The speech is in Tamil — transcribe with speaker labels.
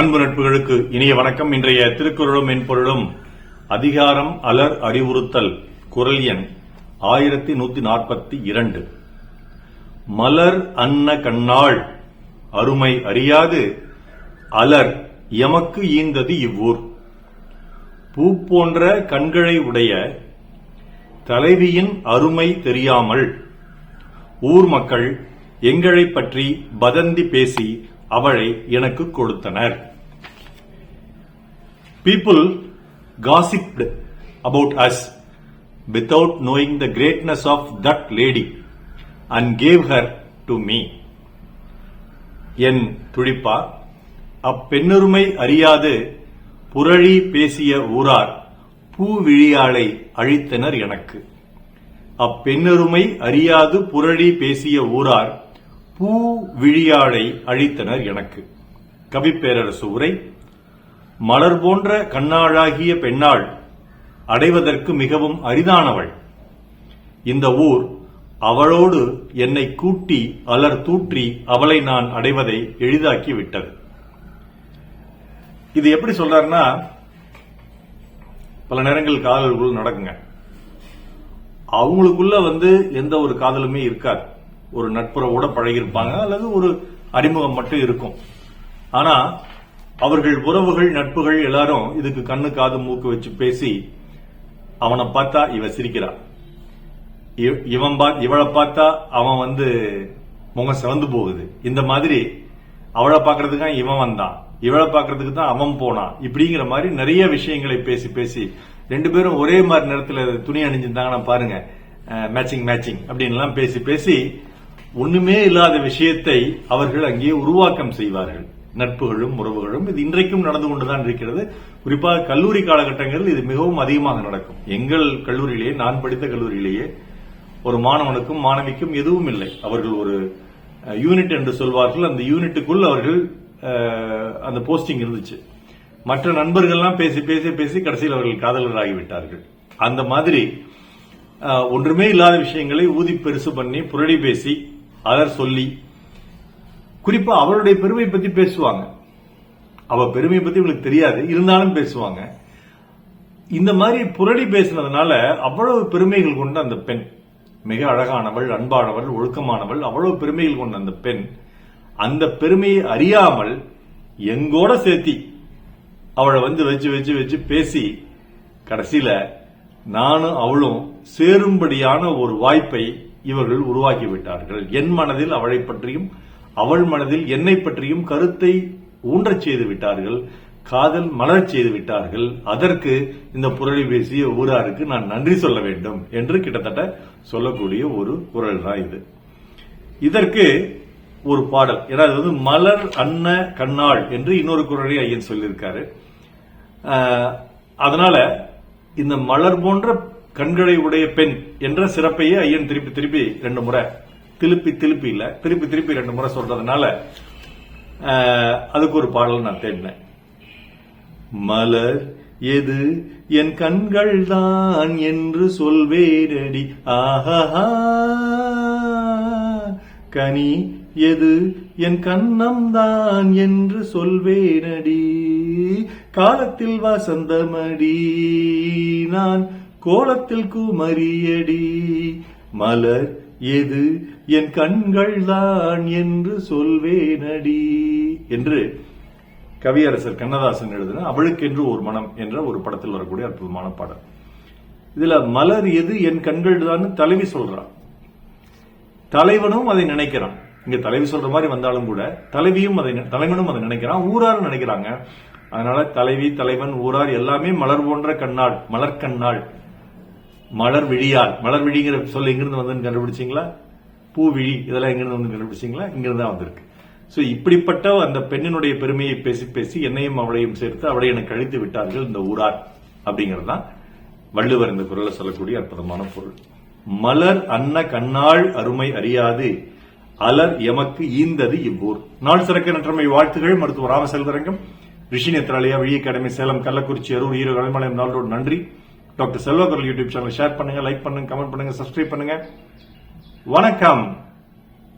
Speaker 1: அன்பு நட்புகளுக்கு இனிய வணக்கம். இன்றைய திருக்குறளும் மென்பொருளும் அதிகாரம் அலர் அறிவுறுத்தல் குரல் எண் ஆயிரத்தி நூத்தி நாற்பத்தி இரண்டு. மலர் அன்ன கண்ணாள் அருமை அறியாது அலர் எமக்கு ஈந்தது இவ்வூர். பூ போன்ற கண்களை உடைய தலைவியின் அருமை தெரியாமல் ஊர் மக்கள் எங்களைப் பற்றி வதந்தி பேசி அவளை எனக்கு கொடுத்தனர். People gossiped about us without knowing the greatness of that lady and gave her to me என் துடிப்பா அப்பெண்ணுரிமை அறியாது புரழி பேசிய ஊரார் பூவிழியாளை அழித்தனர் எனக்கு. அப்பெண்ணருமை அறியாது புரழி பேசிய ஊரார் பூவிழியாளை அழித்தனர் எனக்கு. கவிப்பேரரசு உரை மலர் போன்ற கண்ணாழாகிய பெண்ணாள் அடைவதற்கு மிகவும் அரிதானவள். இந்த ஊர் அவளோடு என்னை கூட்டி அலர் தூற்றி அவளை நான் அடைவதை எளிதாக்கி விட்டது இது எப்படி சொல்றாருன்னா பல நேரங்கள் காதல்கள் நடக்குங்க. அவங்களுக்குள்ள வந்து எந்த ஒரு காதலுமே இருக்காது. ஒரு நட்புறவோட பழகியிருப்பாங்க அல்லது ஒரு அறிமுகம் மட்டும் இருக்கும். ஆனா அவர்கள் உறவுகள் நட்புகள் எல்லாரும் இதுக்கு கண்ணு காது மூக்கு வச்சு பேசி அவனை பார்த்தா இவ சிரிக்கிறா. இவ- இவன் பா இவளை பார்த்தா அவன் வந்து முகம் சிவந்து போகுது. இந்த மாதிரி அவளை பார்க்கறதுக்கு இவன் வந்தான். இவளை பார்க்கறதுக்கு தான் அவன் போனான். இப்படிங்கிற மாதிரி நிறைய விஷயங்களை பேசி பேசி ரெண்டு பேரும் ஒரே மாதிரி நேரத்தில் துணி அணிஞ்சிருந்தாங்கன்னா பாருங்க மேட்சிங் மேட்சிங் அப்படின்னு எல்லாம் பேசி பேசி ஒண்ணுமே இல்லாத விஷயத்தை அவர்கள் அங்கே உருவாக்கம் செய்வார்கள். நட்புகளும் உறவுகளும் இது இன்றைக்கும் நடந்து கொண்டுதான் இருக்கிறது. குறிப்பாக கல்லூரி காலகட்டங்களில் இது மிகவும் அதிகமாக நடக்கும். எங்கள் கல்லூரியிலேயே நான் படித்த கல்லூரியிலேயே ஒரு மாணவனுக்கும் மாணவிக்கும் எதுவும் இல்லை. அவர்கள் ஒரு யூனிட் என்று சொல்வார்கள். அந்த யூனிட்டுக்குள் அவர்கள் அந்த போஸ்டிங் இருந்துச்சு. மற்ற நண்பர்கள்லாம் பேசி பேசி பேசி கடைசியில் அவர்கள் காதலராகி விட்டார்கள் அந்த மாதிரி ஒன்றுமே இல்லாத விஷயங்களை ஊதி பெருசு பண்ணி புரடி பேசி அதர் சொல்லி குறிப்பா அவருடைய பெருமை பத்தி பேசுவாங்க. அவ பெருமையை பத்தி உங்களுக்கு தெரியாது. இருந்தாலும் பேசுவாங்க. இந்த மாதிரி புரடி பேசினதுனால அவ்வளவு பெருமைகள் கொண்ட அந்த பெண் மிக அழகானவள் அன்பானவள் ஒழுக்கமானவள் அவ்வளவு பெருமைகள் கொண்ட அந்த பெண் அந்த பெருமையை அறியாமல் எங்கோட சேர்த்தி அவளை வந்து வச்சு வச்சு வச்சு பேசி கடைசியில நானும் அவளும் சேரும்படியான ஒரு வாய்ப்பை இவர்கள் உருவாக்கி விட்டார்கள். என் மனதில் அவளை பற்றியும் அவள் மனதில் என்னை பற்றியும் கருத்தை ஊன்றச் செய்து விட்டார்கள் காதல் மலரச் செய்து விட்டார்கள். அதற்கு இந்த புரளி பேசிய ஊராருக்கு நான் நன்றி சொல்ல வேண்டும் என்று கிட்டத்தட்ட சொல்லக்கூடிய ஒரு குரல் தான் இது. இதற்கு ஒரு பாடல். ஏன்னா அது வந்து மலர் அன்ன கண்ணாள் என்று இன்னொரு குரலை ஐயன் சொல்லியிருக்காரு. அதனால இந்த மலர் போன்ற கண்களை உடைய பெண் என்ற சிறப்பையே ஐயன் திருப்பி திருப்பி ரெண்டு முறை திருப்பி திருப்பி இல்ல. திருப்பி திருப்பி ரெண்டு முறை சொல்றதுனால ஆஹ், அதுக்கு ஒரு பாடல் நான் தேடினேன். மலர் எது? என் கண்கள் தான் என்று சொல்வேரடி ஆஹா கனி எது? என் கண்ணம் தான் என்று சொல்வேனடி. காலத்தில் வசந்தமடி. நான் கோலத்தில் குமரியடி. மலர் எது? என் கண்கள் தான் என்று சொல்வேனடி என்று கவியரசர் கண்ணதாசன் எழுதின அவளுக்கென்று ஒரு மனம் என்ற ஒரு படத்தில் வரக்கூடிய அற்புதமான பாடல். இதுல மலர் எது என் கண்கள் தான் தலைவி சொல்றான் தலைவனும் அதை நினைக்கிறான். இங்க தலைவி சொல்ற மாதிரி வந்தாலும் கூட தலைவியும் அதை தலைவனும் அதை நினைக்கிறான். ஊராரும் நினைக்கிறாங்க. அதனால தலைவி தலைவன் ஊரார் எல்லாமே மலர் போன்ற கண்ணாள் மலர் கண்ணாள் மலர் விழியால். மலர் விழிங்கிற சொல்ல எங்கிருந்து வந்து கண்டுபிடிச்சீங்களா? பூவிழி இதெல்லாம் எங்கிருந்து வந்து கண்டுபிடிச்சிங்களா? இங்கிருந்து தான் வந்திருக்கு. ஸோ இப்படிப்பட்ட அந்த பெண்ணினுடைய பெருமையை பேசி பேசி என்னையும் அவளையும் சேர்த்து அவளை எனக்கு அழித்து விட்டார்கள் இந்த ஊரார் அப்படிங்கிறது தான் வள்ளுவர் இந்த குரலை சொல்லக்கூடிய அற்புதமான பொருள். மலர் அன்ன கண்ணாள் அருமை அறியாது அலர் எமக்கு ஈந்தது இவ்வூர். நாள் சிறக்க நற்றமை வாழ்த்துகள் மருத்துவ ராமசெல்வரங்கம் ரிஷி நேத்ராலயா விழி அகாடமி சேலம் கள்ளக்குறிச்சி அரூர் ஈரோடு கலைமலையம் நாளோடு நன்றி. Doctor Selvakural YouTube channel share பண்ணுங்க லைக் பண்ணுங்க கமெண்ட் பண்ணுங்க சப்ஸ்கிரைப் பண்ணுங்க. வணக்கம்.